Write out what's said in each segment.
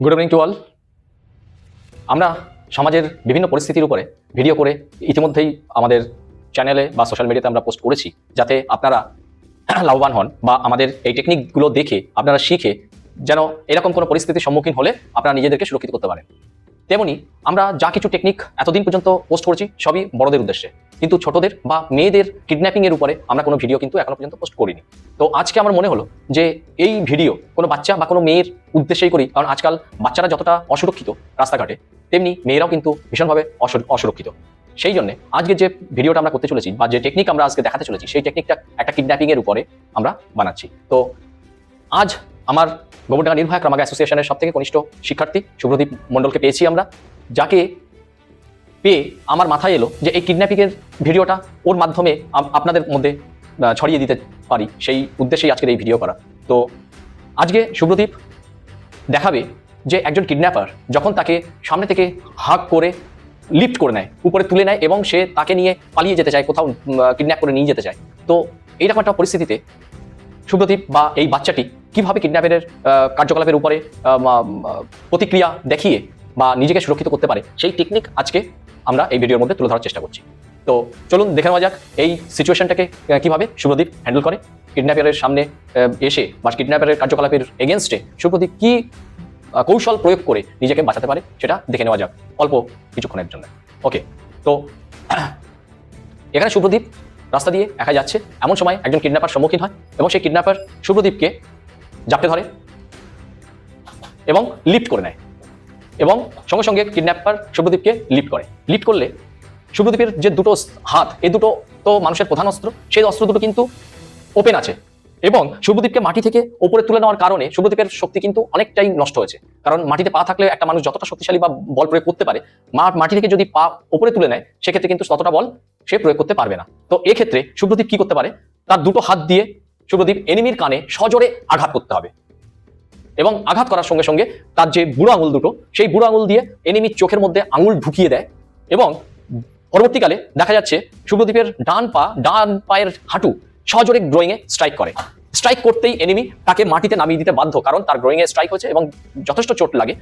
Good evening to all আমরা সমাজের বিভিন্ন পরিস্থিতির উপরে ভিডিও করে ইতিমধ্যেই আমাদের চ্যানেলে বা সোশ্যাল মিডিয়াতে আমরা পোস্ট করেছি, যাতে আপনারা লাভবান হন বা আমাদের এই টেকনিকগুলো দেখে আপনারা শিখে যেন এরকম কোনো পরিস্থিতির সম্মুখীন হলে আপনারা নিজেদেরকে সুরক্ষিত করতে পারেন। তেমনি আমরা যা কিছু টেকনিক এতদিন পর্যন্ত পোস্ট করেছি, সবই বড়দের উদ্দেশ্যে। কিন্তু ছোটদের বা মেয়েদের কিডন্যাপিং এর উপরে আমরা কোনো ভিডিও কিন্তু এখনও পর্যন্ত পোস্ট করিনি। তো আজকে আমার মনে হলো যে এই ভিডিও কোনো বাচ্চা বা কোনো মেয়ের উদ্দেশ্যেই করি, কারণ আজকাল বাচ্চারা যতটা অসুরক্ষিত রাস্তাঘাটে, তেমনি মেয়েরাও কিন্তু ভীষণভাবে অসুর- অসুরক্ষিত। সেই জন্য আজকে যে ভিডিওটা আমরা করতে চলেছি বা যে টেকনিক আমরা আজকে দেখাতে চলেছি, সেই টেকনিকটা একটা কিডন্যাপিং এর উপরে আমরা বানাচ্ছি। তো আজ আমার গোবরডাঙ্গা নির্ভয়া ক্রমাগা অ্যাসোসিয়েশনের সব থেকে কনিষ্ঠ শিক্ষার্থী শুভ্রদীপ মণ্ডলকে পেয়েছি আমরা, যাকে পেয়ে আমার মাথায় এলো যে এই কিডন্যাপিংয়ের ভিডিওটা ওর মাধ্যমে আপনাদের মধ্যে ছড়িয়ে দিতে পারি। সেই উদ্দেশ্যেই আজকের এই ভিডিও করা। তো আজকে শুভ্রদীপ দেখাবে যে একজন কিডন্যাপার যখন তাকে সামনে থেকে হাক করে লিফট করে নেয়, উপরে তুলে নেয় এবং সে তাকে নিয়ে পালিয়ে যেতে চায়, কোথাও কিডন্যাপ করে নিয়ে যেতে চায়। তো এইরকম একটা পরিস্থিতিতে শুভ্রদীপ বা এই বাচ্চাটি কীভাবে কিডন্যাপের কার্যকলাপের উপরে প্রতিক্রিয়া দেখিয়ে বা নিজেকে সুরক্ষিত করতে পারে, সেই টেকনিক আজকে আমরা এই ভিডিওর মধ্যে তুলে ধরার চেষ্টা করছি। তো চলুন দেখে নেওয়া যাক এই সিচুয়েশনটাকে কীভাবে শুভ্রদীপ হ্যান্ডেল করে। কিডন্যাপারের সামনে এসে বা কিডন্যাপারের কার্যকলাপের এগেনস্টে শুভদীপ কি কৌশল প্রয়োগ করে নিজেকে বাঁচাতে পারে সেটা দেখে নেওয়া যাক অল্প কিছুক্ষণের জন্য। ওকে তো এখানে শুভদীপ রাস্তা দিয়ে একা যাচ্ছে। এমন সময় একজন কিডন্যাপার সম্মুখীন হয় এবং সেই কিডন্যাপার শুভদীপকে জাপটে ধরে এবং লিফট করে নেয়। এবং সঙ্গে সঙ্গে কিডন্যাপার শুভ্রদীপকে লিফট করে। লিফট করলে শুভ্রদীপের যে দুটো হাত এই দুটো তো মানুষের প্রধান অস্ত্র, সেই অস্ত্র দুটো কিন্তু ওপেন আছে। এবং শুভদীপকে মাটি থেকে উপরে তুলে নেওয়ার কারণে শুভদীপের শক্তি কিন্তু অনেকটাই নষ্ট হয়েছে। কারণ মাটিতে পা থাকলে একটা মানুষ যতটা শক্তিশালী বা বল প্রয়োগ করতে পারে মাটি থেকে যদি পা উপরে তুলে নেয়, সেক্ষেত্রে কিন্তু ততটা বল সে প্রয়োগ করতে পারবে না। তো এক্ষেত্রে শুভদীপ কি করতে পারে? তার দুটো হাত দিয়ে শুভদীপ এনিমির কানে সজোরে আঘাত করতে হবে। এবং আঘাত করার সঙ্গে সঙ্গে তার যে বুড়ো আঙুল দুটো, সেই বুড়ো আঙুল দিয়ে এনিমির চোখের মধ্যে আঙুল ঢুকিয়ে দেয় এবং পরবর্তীকালে দেখা যাচ্ছে শুভদীপের ডান পা, ডান পায়ের হাঁটু সজোরে গ্রোয়িংয়ে স্ট্রাইক করে। স্ট্রাইক করতেই এনিমি তাকে মাটিতে নামিয়ে দিতে বাধ্য, কারণ তার গ্রোয়িংয়ে স্ট্রাইক হয়েছে এবং যথেষ্ট চোট লাগে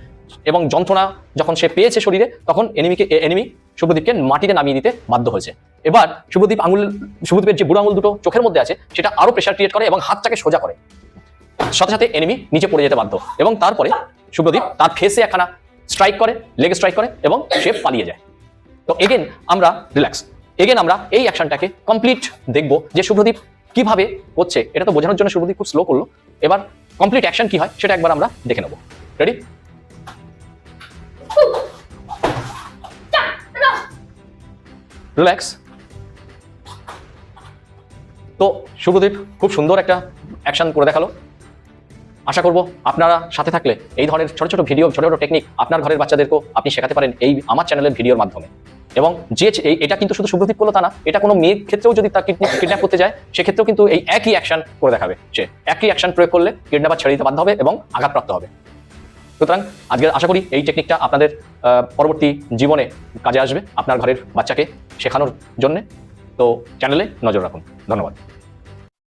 এবং যন্ত্রণা যখন সে পেয়েছে শরীরে, তখন এনিমিকে এনিমি শুভদীপকে মাটিতে নামিয়ে দিতে বাধ্য হয়েছে। এবার শুভদীপ আঙুল, শুভদীপের যে বুড়ো আঙুল দুটো চোখের মধ্যে আছে, সেটা আরও প্রেশার ক্রিয়েট করে এবং হাতটাকে সোজা করে। সাথে সাথে এনিমি নিচে পড়ে যেতে বাধ্য। এবং তারপরে শুভদীপ তার ফেসে একখানা স্ট্রাইক করে লেগে স্ট্রাইক করে এবং সে পালিয়ে যায়। তো এগেন আমরা রিল্যাক্স এগেন আমরা এই অ্যাকশনটাকে কমপ্লিট দেখব যে শুভদীপ কীভাবে হচ্ছে এটা তো বোঝানোর জন্য শুভদীপ খুব স্লো করল। এবার কমপ্লিট অ্যাকশন কি হয় সেটা একবার আমরা দেখে নেব। রেডি রিল্যাক্স তো শুভদীপ খুব সুন্দর একটা অ্যাকশন করে দেখাল। আশা করব আপনারা সাথে থাকলে এই ধরনের ছোট ছোট ভিডিও ছোট ছোট টেকনিক আপনার ঘরের বাচ্চাদেরকেও আপনি শেখাতে পারেন এই আমার চ্যানেলের ভিডিওর মাধ্যমে। এবং যে এটা কিন্তু শুধু শুভদীপ করল তা না, এটা কোনো মেয়ের ক্ষেত্রেও যদি তার কিডন্যাপ করতে যায়, সেক্ষেত্রেও কিন্তু এই একই অ্যাকশন করে দেখাবে সে। একই অ্যাকশন প্রয়োগ করলে কিডন্যাপার ছেড়ে দিতে বাধ্য হবে এবং আঘাতপ্রাপ্ত হবে। সুতরাং আজকে আশা করি এই টেকনিকটা আপনাদের পরবর্তী জীবনে কাজে আসবে আপনার ঘরের বাচ্চাকে শেখানোর জন্যে। তো চ্যানেলে নজর রাখুন। ধন্যবাদ।